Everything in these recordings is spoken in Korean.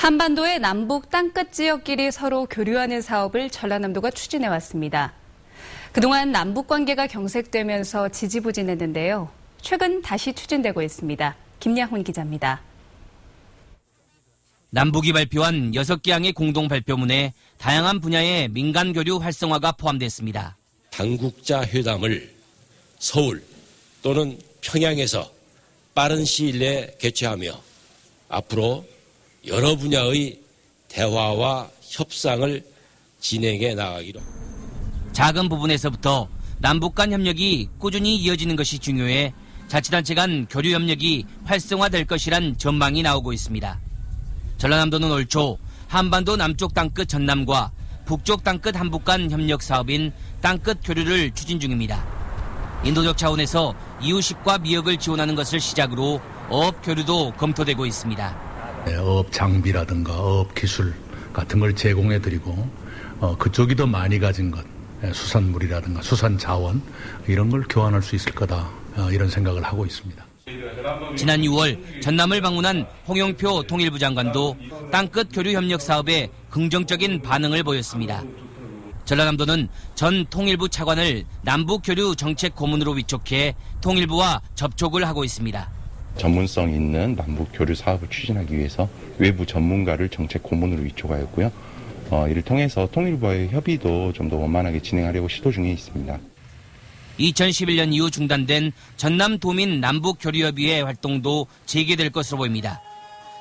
한반도의 남북 땅끝 지역끼리 서로 교류하는 사업을 전라남도가 추진해 왔습니다. 그동안 남북 관계가 경색되면서 지지부진했는데요. 최근 다시 추진되고 있습니다. 김양훈 기자입니다. 남북이 발표한 6개 항의 공동 발표문에 다양한 분야의 민간 교류 활성화가 포함됐습니다. 당국자 회담을 서울 또는 평양에서 빠른 시일 내에 개최하며 앞으로 여러 분야의 대화와 협상을 진행해 나가기로. 작은 부분에서부터 남북 간 협력이 꾸준히 이어지는 것이 중요해 자치단체 간 교류 협력이 활성화될 것이란 전망이 나오고 있습니다. 전라남도는 올 초 한반도 남쪽 땅끝 전남과 북쪽 땅끝 한북 간 협력 사업인 땅끝 교류를 추진 중입니다. 인도적 차원에서 이웃식과 미역을 지원하는 것을 시작으로 어업 교류도 검토되고 있습니다. 네, 어업 장비라든가 어업 기술 같은 걸 제공해 드리고 어, 그쪽이 더 많이 가진 것 예, 수산물이라든가 수산 자원 이런 걸 교환할 수 있을 거다 어, 이런 생각을 하고 있습니다. 지난 6월 전남을 방문한 홍영표 통일부 장관도 땅끝 교류 협력 사업에 긍정적인 반응을 보였습니다. 전라남도는 전 통일부 차관을 남북 교류 정책 고문으로 위촉해 통일부와 접촉을 하고 있습니다. 전문성 있는 남북 교류 사업을 추진하기 위해서 외부 전문가를 정책 고문으로 위촉하였고요. 어, 이를 통해서 통일부와의 협의도 좀 더 원만하게 진행하려고 시도 중에 있습니다. 2011년 이후 중단된 전남 도민 남북 교류협의회 활동도 재개될 것으로 보입니다.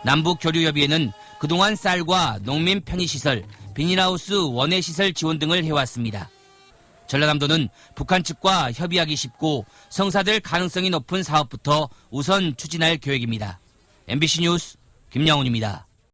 남북 교류협의회는 그동안 쌀과 농민 편의시설, 비닐하우스 원예시설 지원 등을 해왔습니다. 전라남도는 북한 측과 협의하기 쉽고 성사될 가능성이 높은 사업부터 우선 추진할 계획입니다. MBC 뉴스 김양훈입니다.